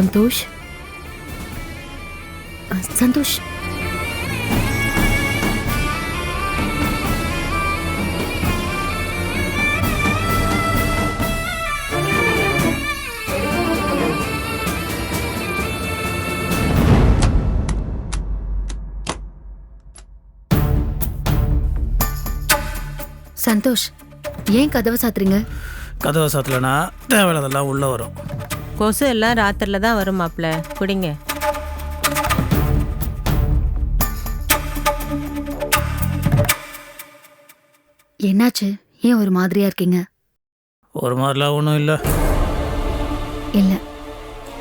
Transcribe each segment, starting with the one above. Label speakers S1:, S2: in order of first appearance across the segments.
S1: சந்தோஷ் சந்தோஷ் சந்தோஷ் ஏன் கதவை சாத்துறீங்க
S2: கதவை சாத்தலைன்னா தேவையில்லாதெல்லாம் உள்ளே வரும்
S3: கொசு எல்லாம் ராத்திரில தான் வரும் மாப்ள குடிங்க.
S1: என்னாச்சு? ஏன் ஒரு மாதிரியா இருக்கீங்க?
S2: ஒரு மாதிரிலாம் ஒன்றும் இல்லை.
S1: இல்ல.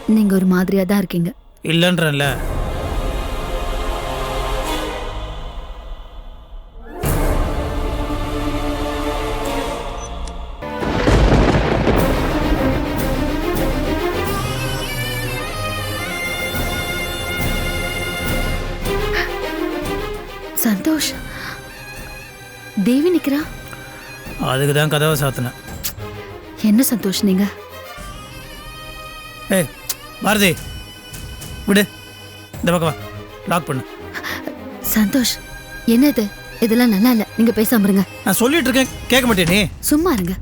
S1: நீங்க ஒரு மாதிரியா தான் இருக்கீங்க.
S2: இல்லைன்றேன்ல.
S1: நிக்கிறா
S2: அதுக்கு தான் கதவை சாத்தினேன்.
S1: என்ன சந்தோஷ் நீங்க?
S2: ஏய் பாரதி விடு. இந்த பக்கம் வா. லாக் பண்ணு.
S1: சந்தோஷ் என்ன இது இதெல்லாம் நல்லா இல்ல. நீங்க பேசாம இருங்க.
S2: நான் சொல்லிட்டு இருக்கேன். கேட்க மாட்டே நீ?
S1: சும்மா இருங்க.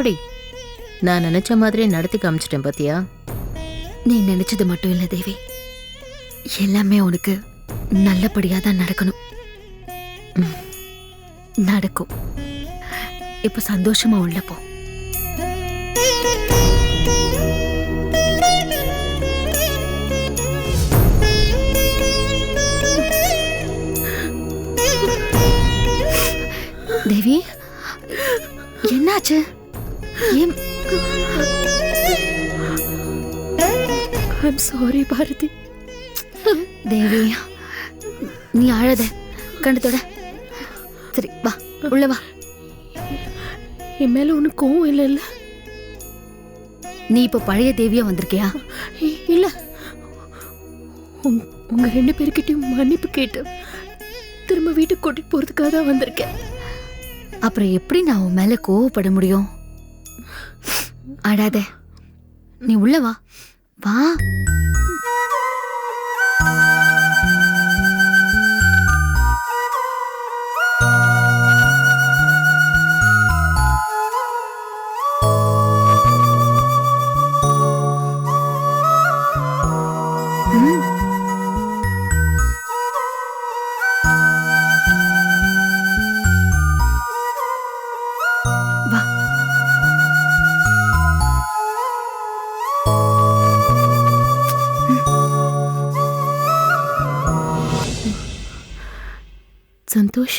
S4: எப்படி? நான் நினைச்ச மாதிரியே நடத்தி காமிச்சிட்டேன் பாத்தியா?
S1: நீ நினைச்சது மட்டும் இல்ல தேவி. எல்லாமே உனக்கு நல்லபடியா தான் நடக்கணும். நடக்கும். இப்ப சந்தோஷமா உள்ள போ. தேவி என்னாச்சு? I'm sorry Bharathi. தேவி நீ அழாத. கண்டத்தோட சரி வா. உள்ள வா.
S5: என் மேல உனக்கு கோவம் இல்லை இல்ல
S1: நீ இப்ப பழைய தேவியா வந்திருக்கியா?
S5: இல்ல. உங்க- உங்க ரெண்டு பேர்கிட்டயும் மன்னிப்பு கேட்டு திரும்ப வீட்டுக்கு கூட்டிட்டு போறதுக்காக தான் வந்திருக்கேன்.
S1: அப்புறம் எப்படி நான் உன் மேல கோவப்பட முடியும்? அழாத நீ உள்ள வா. வா.
S5: சந்தோஷ்.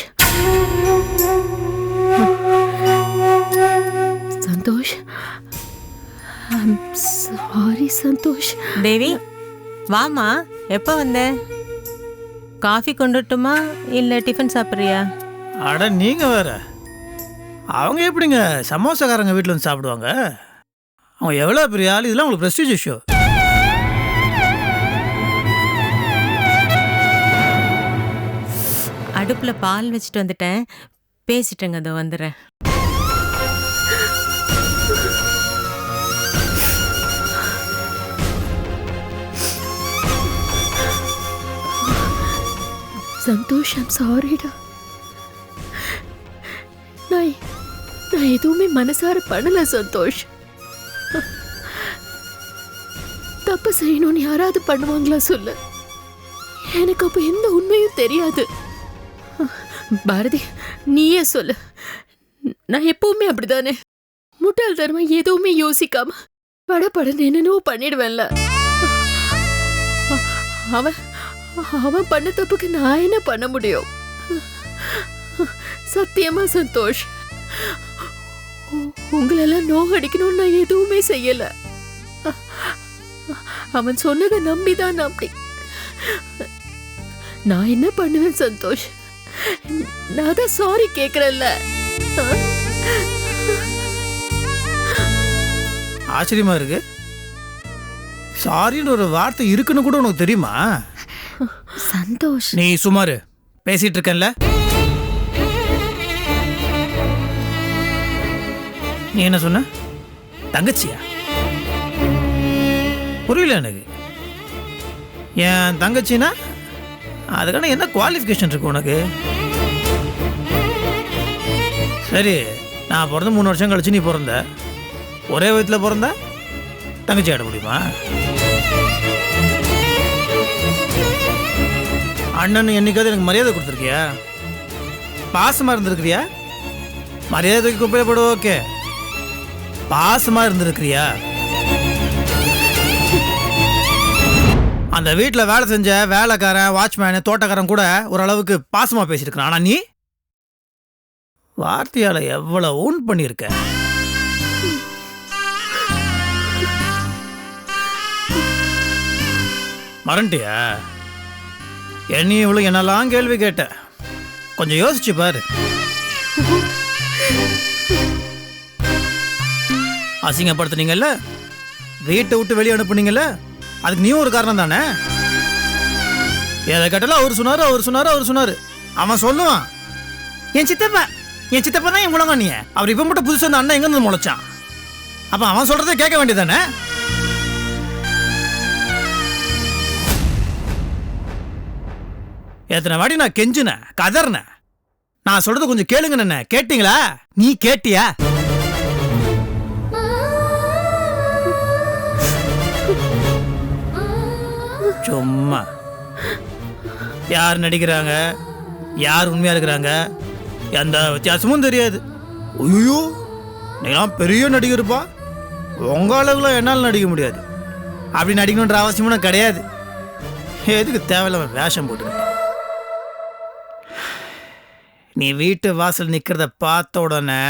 S5: சந்தோஷ். சாரி சந்தோஷ்.
S3: தேவி வாமா எப்போ வந்த? காஃபி கொண்டுட்டுமா? இல்லை டிஃபன் சாப்பிட்றியா?
S2: அட நீங்கள் வேற. அவங்க எப்படிங்க? சமோசாக்காரங்க வீட்டில் வந்து சாப்பிடுவாங்க? அவங்க எவ்வளோ பெரிய ஆள்? இதெல்லாம் உங்களுக்கு ப்ரெஸ்டீஜ் இஷ்யூ
S3: அடுப்பில் பால் வச்சுட்டு வந்துட்டேன். பேசிட்டேங்க அதோ வந்துடுறேன்.
S5: சந்தோஷ் ஐம் சாரிடா நான் நான் எதுவுமே மனசார பண்ணல சந்தோஷ். தப்பு செய்யணும்னு யாராவது பண்ணுவாங்களா சொல்லு. எனக்கு அப்போ எந்த உண்மையும் தெரியாது. பாரதி நீயே சொல்லு. நான் எப்பவுமே அப்படிதானே? முட்டாள் முட்டாள்தனமா எதுவுமே யோசிக்காம படபடன்னு என்னென்னவோ பண்ணிடுவேன்ல. அவன் அவன் பண்ண தப்புக்கு நான் என்ன பண்ண முடியும்? சத்தியமா சந்தோஷ் உங்களெல்லாம் உங்களெல்லாம் நோகடிக்கணும்னு நான் எதுவுமே செய்யல. அவன் சொன்னதை நம்பிதான் அப்படி. நான் என்ன பண்ணுவேன் சந்தோஷ்? நான் தான் சாரி கேக்குறேன்ல.
S2: ஆச்சரியமா இருக்கு. சாரின்னு ஒரு வார்த்தை இருக்குன்னு கூட உனக்கு தெரியுமா?
S1: சந்தோஷ்.
S2: நீ சுமாரு பேசிட்டு இருக்கேன்ல? நீ என்ன சொன்ன? தங்கச்சியா? புரியல எனக்கு. என் தங்கச்சினா? அதுக்கான என்ன குவாலிஃபிகேஷன் இருக்கு உனக்கு? சரி நான் பிறந்த மூணு வருஷம் கழிச்சு நீ பிறந்த. ஒரே வயத்தில் பிறந்த தங்கச்சி ஆட முடியுமா? அண்ணன் என்னைக்காவது எனக்கு மரியாதை கொடுத்துருக்கியா? பாசமாக இருந்திருக்கிறியா? மரியாதைக்கு குப்பையை போட ஓகே பாசமாக இருந்திருக்கிறியா? அந்த வீட்டில் வேலை செஞ்ச வேலைக்காரன் வாட்ச்மேனு தோட்டக்காரன் கூட ஓரளவுக்கு பாசமாக பேசியிருக்கான் ஆனால் நீ? வார்த்தையால் எவ்வளோ ஊன் பண்ணியிருக்க? மறந்துட்டியா? என்னி இவ்வளோ என்னெல்லாம் கேள்வி கேட்ட? கொஞ்சம் யோசிச்சு பாரு. அசிங்கப்படுத்துனீங்கல்ல? வீட்டை விட்டு வெளியே அனுப்புனீங்கல்ல? அதுக்கு நீயும் ஒரு காரணம் தானே? எதை கேட்டாலும் அவர் சொன்னாரு அவர் சொன்னாரு அவர் சொன்னாரு. அவன் சொல்லுவான். என் சித்தப்பா என் சித்தப்பா தான் என் முழங்க நீ அவர் இப்போ மட்டும் புதுசு அந்த அண்ணன் எங்க இருந்து முளைச்சான்? அப்ப அவன் சொல்கிறத கேட்க வேண்டியதானே எத்தனை வாட்டி நான் கெஞ்சினேன் கதறினேன். நான் சொல்றது கொஞ்சம் கேளுங்க கேட்டீங்களா? நீ கேட்டியா? சும்மா. யார் நடிக்கிறாங்க? யார் உண்மையாக இருக்கிறாங்க? எந்த வித்தியாசமும் தெரியாது. ஐயோ நீங்களாம் பெரிய நடிகர்ப்பா. உங்கள் அளவுல என்னால் நடிக்க முடியாது. அப்படி நடிக்கணுன்ற அவசியமும் கிடையாது. எதுக்கு தேவையில்லாம வேஷம் போட்டுக்கிட்டு? நீ வீட்டு வாசல் நிற்கிறத பார்த்த உடனே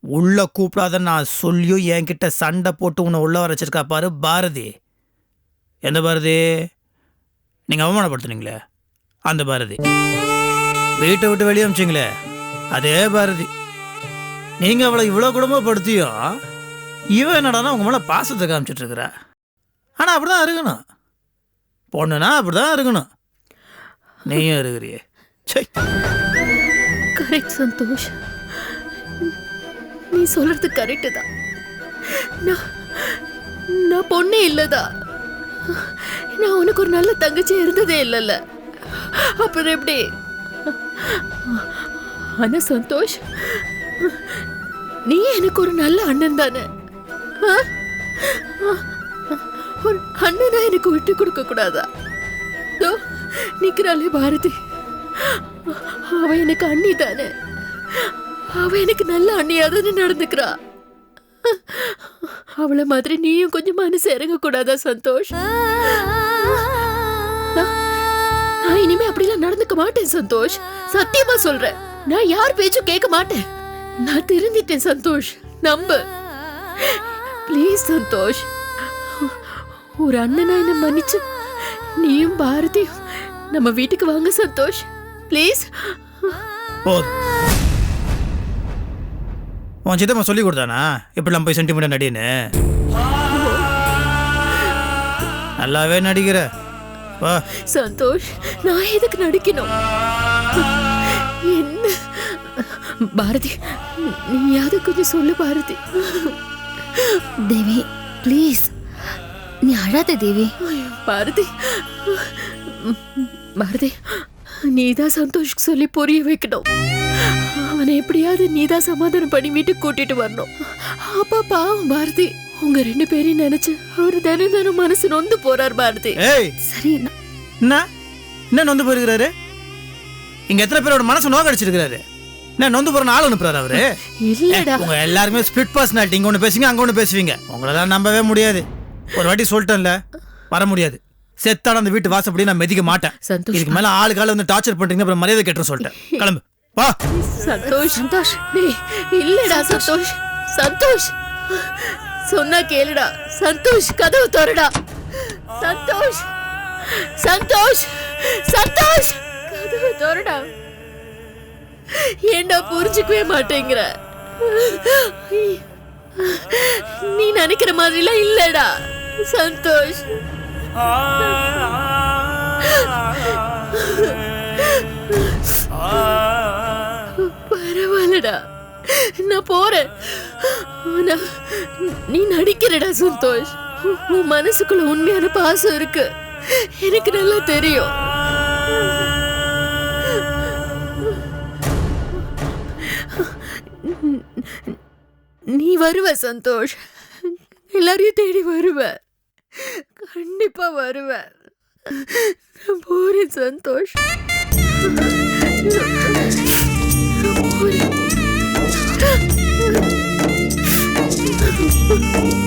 S2: உள்ளே கூப்பிடாத நான் சொல்லியும் என்கிட்ட சண்டை போட்டு உன்னை உள்ளே வர வச்சிருக்கா பாரு பாரதி. எந்த பாரதி? நீங்கள் அவமானப்படுத்துனீங்களே அந்த பாரதி. வீட்டை விட்டு வெளியே அமிச்சிங்களே அதே பாரதி. நீங்கள் அவளை இவ்வளோ குடும்பப்படுத்தியும் இவன் என்னடானா உங்கள் மேலே பாசத்தை காமிச்சிட்டு ஆனால் அப்படி தான் இருக்கணும். பொண்ணுனா அப்படி தான் இருக்கணும். நீயும் இருக்கிறியே. சை
S5: கரெக்ட் சந்தோஷ். நீ சொல்கிறது கரெக்டு தான். நான் நான் பொண்ணே இல்லைதான் நான் உனக்கு ஒரு நல்ல தங்கச்சி இருந்ததே இல்லைல்ல. அப்புறம் எப்படி? ஆனா சந்தோஷ். நீ எனக்கு ஒரு நல்ல அண்ணன் தானே? ஆ? ஒரு அண்ணனா எனக்கு விட்டு கொடுக்க கூடாதா? தோ நிக்கிறாளே பாரதி. அவ எனக்கு அண்ணி தானே. அவ எனக்கு நல்ல அண்ணியா தானே நடந்துக்கிறா. அவளை மாதிரி நீயும் கொஞ்சம் மனசு இறங்க கூடாதா சந்தோஷ் நான் நான் இனிமே அப்படிலாம் நடந்துக்க மாட்டேன் சந்தோஷ். சத்தியமா சொல்றேன். நான் யார் பேச்சும் கேட்க மாட்டேன். நான் திருந்திட்டேன் சந்தோஷ். நம்பு. ப்ளீஸ் சந்தோஷ். ஒரு அண்ணனா என்ன மன்னிச்சு நீயும் பாரதியும் நம்ம வீட்டுக்கு வாங்க சந்தோஷ். ப்ளீஸ்.
S2: போதும். உன் சித்தம்மா சொல்லி கொடுத்தானா? இப்படிலாம் போய் சென்டிமெண்ட் நடின்னு? நல்லாவே நடிக்கிற. வா.
S5: சந்தோஷ் நான் எதுக்கு நடிக்கணும்? என்ன? பாரதி நீயாவது கொஞ்சம் சொல்லு பாரதி.
S1: தேவி ப்ளீஸ் நீ அழாத தேவி.
S5: பாரதி. பாரதி நீதான் சந்தோஷ்க்கு சொல்லி புரிய வைக்கணும். அவனை எப்படியாவது நீதான் சமாதானம் பண்ணி வீட்டுக்கு கூட்டிட்டு வரணும். அப்பா பாவம் பாரதி. உங்க ரெண்டு பேரையும் நினைச்சு அவர் தினம் தினம் மனசு நொந்து போறார் பாரதி.
S2: ஏய்!
S1: சரி நான்-
S2: என்ன? என்ன நொந்து போயிருக்கிறாரு? இங்க எத்தனை பேரோட மனசு நோக்கடிச்சிருக்கிறாரு என்ன நொந்து போற ஆள் அனுப்புறாரு அவரு?
S5: இல்லடா.
S2: உங்க எல்லாருமே ஸ்பிளிட் பர்சனாலிட்டி இங்க ஒன்று பேசுவீங்க அங்க ஒன்று பேசுவீங்க. உங்களெல்லாம் நம்பவே முடியாது. ஒரு வாட்டி சொல்லிட்டேன்ல வர முடியாது. செத்தான அந்த வீட்டு வாசப்படி நான் மெதிக்க மாட்டேன்.
S5: சந்தோஷ்
S2: இதுக்கு மேல ஆளு கால வந்து டார்ச்சர் பண்றீங்க அப்புறம் மரியாதை கேட்டுரும் சொல்லிட்டேன். கிளம்பு. வா
S5: சந்தோஷ் சந்தோஷ் இல்லடா சந்தோஷ் சந்தோஷ் சொன்னா கேளுடா சந்தோஷ் கதவு திறடா சந்தோஷ் சந்தோஷ் சந்தோஷ் கதவு திறடா ஏன்டா புரிஞ்சுக்கவே மாட்டேங்கிற நீ நினைக்கிற மாதிரிலாம் இல்லடா சந்தோஷ் பரவாயில்லடா நான் போறேன். நீ நடிக்கிறடா சந்தோஷ். உன் மனசுக்குள்ள உண்மையான பாசம் இருக்கு. எனக்கு நல்லா தெரியும். நீ வருவ சந்தோஷ். எல்லாரையும் தேடி வருவ. கண்டிப்பா வருவ. போறேன் சந்தோஷ்.
S1: அம்மா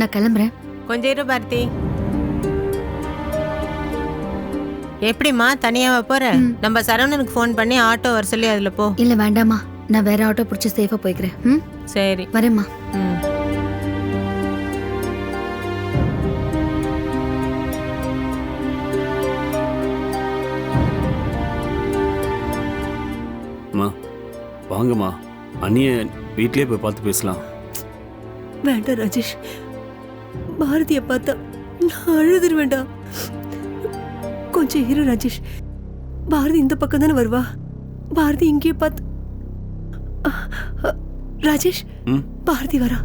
S1: நான் கிளம்புறேன்.
S3: கொஞ்சம் இரு பாரதி எப்படிம்மா தனியாவா போற. நம்ம சரவணனுக்கு ஃபோன் பண்ணி ஆட்டோ வர சொல்லி அதுல போ.
S1: இல்ல வேண்டாம்மா. நான் வேற ஆட்டோ பிடிச்சி சேஃபா போய்க்கிறேன். ம்?
S3: சரி.
S1: வரேம்மா.
S3: ம்.
S6: அம்மா வாங்கம்மா. அண்ணிய வீட்லயே போய் பார்த்து பேசலாம்.
S7: வேண்டாம் ராஜேஷ். பாரதிய பார்த்தா நான் அழுதுருவேண்டா கொஞ்சம் இரு ராஜேஷ். பாரதி இந்த பக்கம் தானே வருவா. பாரதி இங்கேயே பார்த்து ராஜேஷ் பாரதி வரா.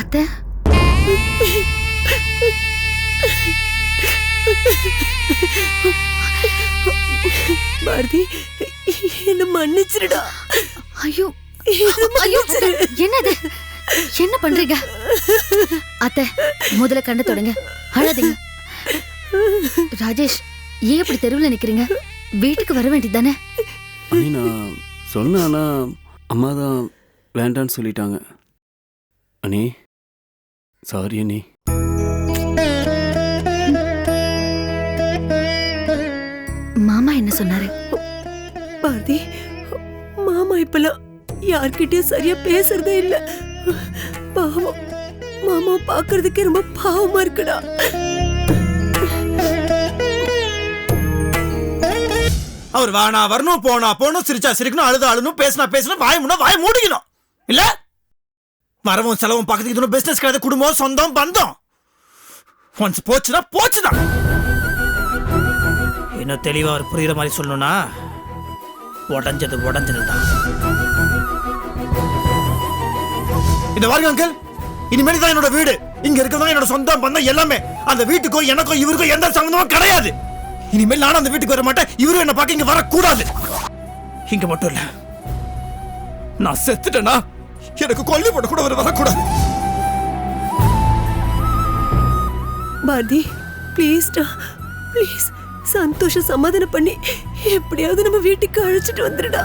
S1: அத்தை?
S7: என்ன மன்னிச்சிருடா.
S1: ஐயோ. ஐயோ. என்னது? என்ன பண்றீங்க? அத்தை முதல்ல கண்ணை தொடங்க. அழாதீங்க. ராஜேஷ் ஏன் இப்படி தெருவில் நிக்கிறீங்க? வீட்டுக்கு வர வேண்டியதானே
S6: நான் சொன்னேன் ஆனா அம்மா தான் வேண்டான்னு சொல்லிட்டாங்க. அண்ணி சாரி அண்ணி.
S1: மாமா என்ன சொன்னாரு?
S7: பாரதி மாமா இப்பெல்லாம் யார்கிட்டயும் சரியா பேசுறதே இல்ல. பாவம் மாமா பாக்குறதுக்கே ரொம்ப பாவமா இருக்குடா.
S2: அவர் வானா வரணும் போனா போகணும் சிரிச்சா சிரிக்கணும் அழுது அழுணும் பேசினா பேசணும் வாய் முன்னா வாய் மூடிக்கணும். இல்ல? வரவும் செலவும் பக்கத்துக்கு இது பிசினஸ் கிடையாது. குடும்பம் சொந்தம் பந்தம். ஒன்ஸ் போச்சுன்னா போச்சுதான். இன்னும் தெளிவா அவர் புரியுற மாதிரி சொல்லணும்னா உடஞ்சது உடஞ்சது தான் இந்த வாருங்க அங்கிள் இனிமேல் தான் என்னோட வீடு. இங்க இருக்கிறதா என்னோட சொந்தம் பந்தம் எல்லாமே. அந்த வீட்டுக்கோ எனக்கோ இவருக்கோ எந்த சம்மந்தமும் கிடையாது. இனிமேல் நானும் அந்த வீட்டுக்கு வர மாட்டேன். இவரும் என்ன பார்க்க இங்க வரக்கூடாது. இங்க மட்டும் இல்ல. நான் செத்துட்டேனா? எனக்கு கொல்லி போட கூட அவர் வரக்கூடாது.
S7: பாரதி ப்ளீஸ்டா ப்ளீஸ் சந்தோஷ சமாதானம் பண்ணி. எப்படியாவது நம்ம வீட்டுக்கு அழைச்சிட்டு வந்துடுடா.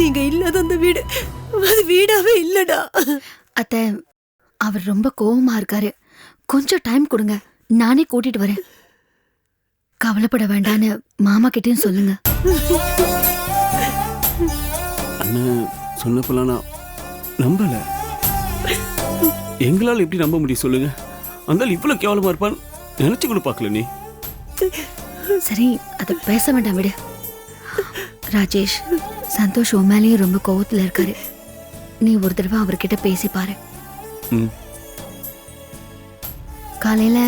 S7: நீங்க இல்லாத அந்த வீடு அது வீடாவே இல்லடா.
S1: அத்தை அவர் ரொம்ப கோவமா இருக்காரு. கொஞ்சம் டைம் கொடுங்க நானே கூட்டிட்டு வரேன். கவலைப்பட வேண்டான்னு மாமா கிட்டயும் சொல்லுங்க.
S6: அண்ணன் சொன்னப்பெல்லாம் நான் நம்பல. எங்களால் எப்படி நம்ப முடியும் சொல்லுங்க? அந்த இவ்வளவு கேவலமா இருப்பான்னு நினைச்சு கூட பார்க்கல நீ.
S1: சரி அதை பேச வேண்டாம் விடு. ராஜேஷ் சந்தோஷ் உன் மேலேயும் ரொம்ப கோவத்துல இருக்காரு. நீ ஒரு தடவை அவர்கிட்ட பேசி பாரு. காலையில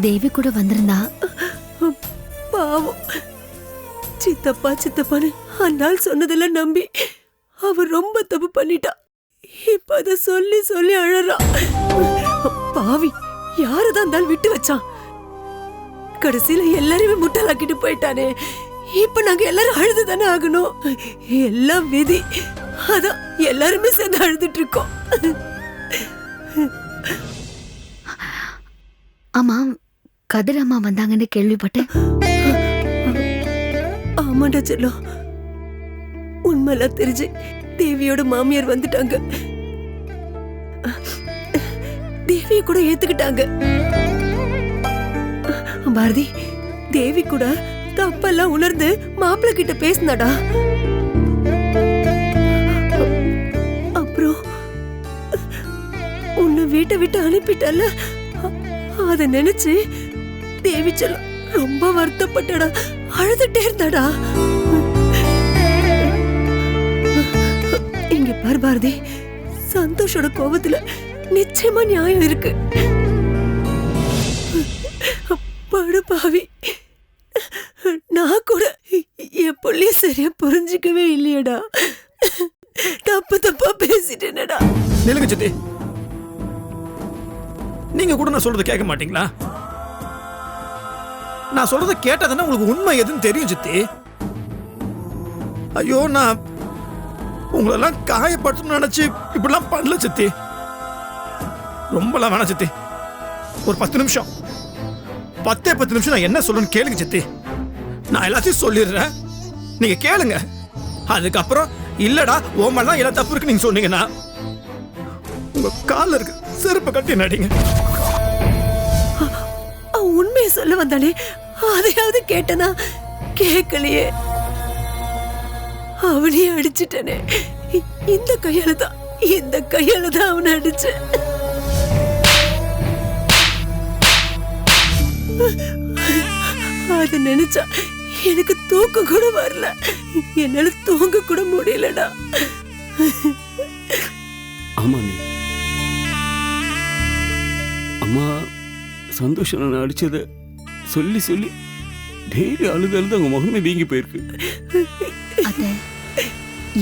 S1: தேவி கூட வந்திருந்தா.
S7: பாவம். சித்தப்பா சித்தப்பான்னு அந்நாள் சொன்னதெல்லாம் நம்பி அவ ரொம்ப தப்பு பண்ணிட்டா. இப்ப அத சொல்லி சொல்லி அழறா. பாவி யாரதான் இருந்தாலும் விட்டு வச்சான். கடைசியில எல்லாரையுமே முட்டாளாக்கிட்டு போயிட்டானே. இப்ப நாங்க எல்லாரும் அழுது தானே ஆகணும்? எல்லாம் விதி. அதான் எல்லாருமே சேர்ந்து அழுதுட்டு இருக்கோம்.
S1: ஆமா கதிர் அம்மா வந்தாங்கன்னு கேள்விப்பட்டேன்.
S7: ஆமாண்டா செல்லம். உண்மைலாம் தெரிஞ்சு தேவியோட மாமியார் வந்துட்டாங்க. தேவிய கூட ஏத்துக்கிட்டாங்க. பாரதி. தேவி கூட தப்பெல்லாம் உணர்ந்து மாப்பிள்ளை கிட்ட பேசினடா. அப்புறம் உன்னை வீட்டை விட்டு அனுப்பிட்டல அத நினைச்சு தேவி செல்லம் ரொம்ப வருத்தப்பட்டடா. அழுதுட்டே இருந்தாடா. இங்க பார் பாரதி. சந்தோஷோட கோபத்துல நிச்சயமா நியாயம் இருக்கு. பாவி. நான் கூட என் புள்ளைய சரியா புரிஞ்சுக்கவே இல்லையடா. தப்பு தப்பா பேசிட்டேனடா.
S2: நிலுங்க சித்தி. நீங்க கூட நான் சொல்றதை கேட்க மாட்டீங்களா? நான் சொல்றதை கேட்டதுன்னா உங்களுக்கு உண்மை எதுன்னு தெரியும் சித்தி. ஐயோ நான் உங்களெல்லாம் காயப்படுத்தணும்னு நினைச்சு இப்படிலாம் பண்ணல சித்தி. ரொம்பலாம் வேணாம் சித்தி. ஒரு பத்து நிமிஷம். பத்தே பத்து நிமிஷம் நான் என்ன சொல்லணும்னு கேளுங்க சித்தி. நான் எல்லாத்தையும் சொல்லிடுறேன். நீங்க கேளுங்க. அதுக்கப்புறம் இல்லடா ஓமெல்லாம் எல்லாம் தப்பு இருக்கு நீங்க சொன்னீங்கன்னா. உங்க கால இருக்கு செருப்பு கட்டி நடிங்க.
S7: உண்மையை சொல்ல வந்தானே அதையாவது கேட்டனா? கேட்கலையே. அவனையே அடிச்சிட்டனே. இந்த கையால தான் இந்த கையால தான் அவனை அடிச்சேன். அத நினைச்சா எனக்கு தூக்கம் கூட வரல. என்னால தூங்க கூட முடியலடா.
S6: ஆமா நீ. அம்மா சந்தோஷம் நான் அடிச்சத சொல்லி சொல்லி டெய்லி அழுது அழுது அவங்க முகமே வீங்கி போயிருக்கு.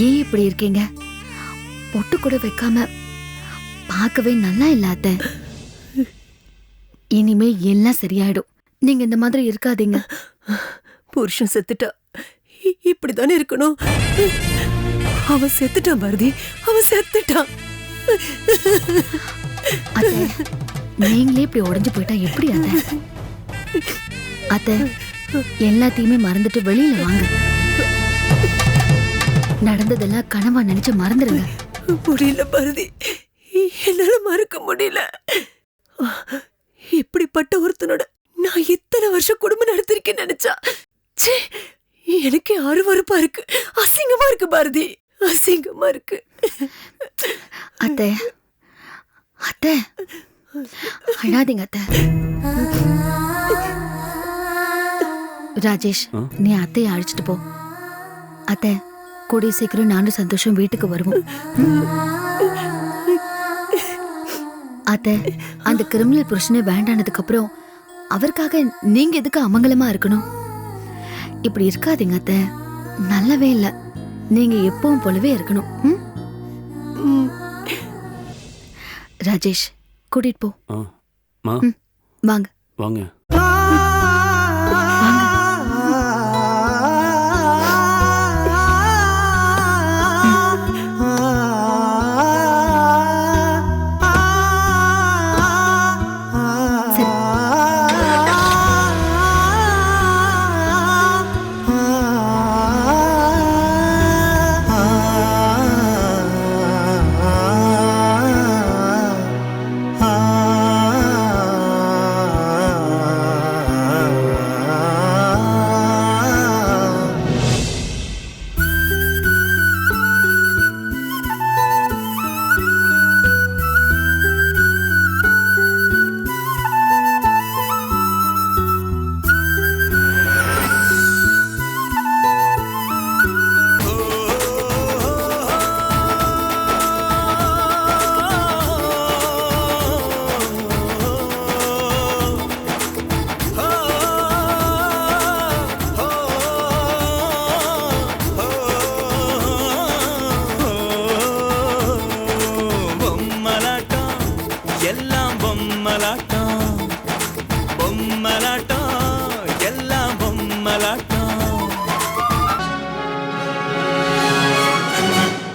S1: ஏன் இப்படி இருக்கீங்க? பொட்டு கூட வைக்காம பார்க்கவே நல்லா இல்ல அத்தை. இனிமே எல்லாம் சரியாயிடும். நீங்க இந்த மாதிரி இருக்காதீங்க.
S7: புருஷன் செத்துட்டா. இப்படித்தானே இருக்கணும்? அவன் செத்துட்டான் பாரதி. அவன் செத்துட்டான்
S1: அத்தை நீங்களே இப்படி உடைஞ்சு போயிட்டா எப்படி அத்தை? அத்தை எல்லாத்தையுமே மறந்துட்டு வெளியில வாங்க. நடந்ததெல்லாம் கனவா நினைச்சு மறந்துடுங்க
S7: முடியல பாரதி. என்னால மறக்க முடியல. இப்படிப்பட்ட ஒருத்தனோட நான் இத்தனை வருஷம் குடும்பம் நடத்திருக்கேன் நினைச்சா? ச்சே எனக்கே அருவருப்பா இருக்கு. அசிங்கமா இருக்கு பாரதி. அசிங்கமா இருக்கு.
S1: அத்தை. அத்தை. அழாதீங்க அத்தை. ராஜேஷ்? நீ அத்தையை அழைச்சிட்டு போ. அத்தை கூடிய சீக்கிரம் நானும் சந்தோஷம் வீட்டுக்கு வருவோம்? அத்தை அந்த கிரிமினல் புருஷனே வேண்டானதுக்கு அப்புறம் அவருக்காக நீங்க எதுக்கு அமங்கலமா இருக்கணும்? இப்படி இருக்காதீங்க அத்தை. நல்லாவே இல்ல. நீங்க எப்பவும் போலவே இருக்கணும். ராஜேஷ் கூட்டிட்டு போ. வாங்க.
S6: வாங்க.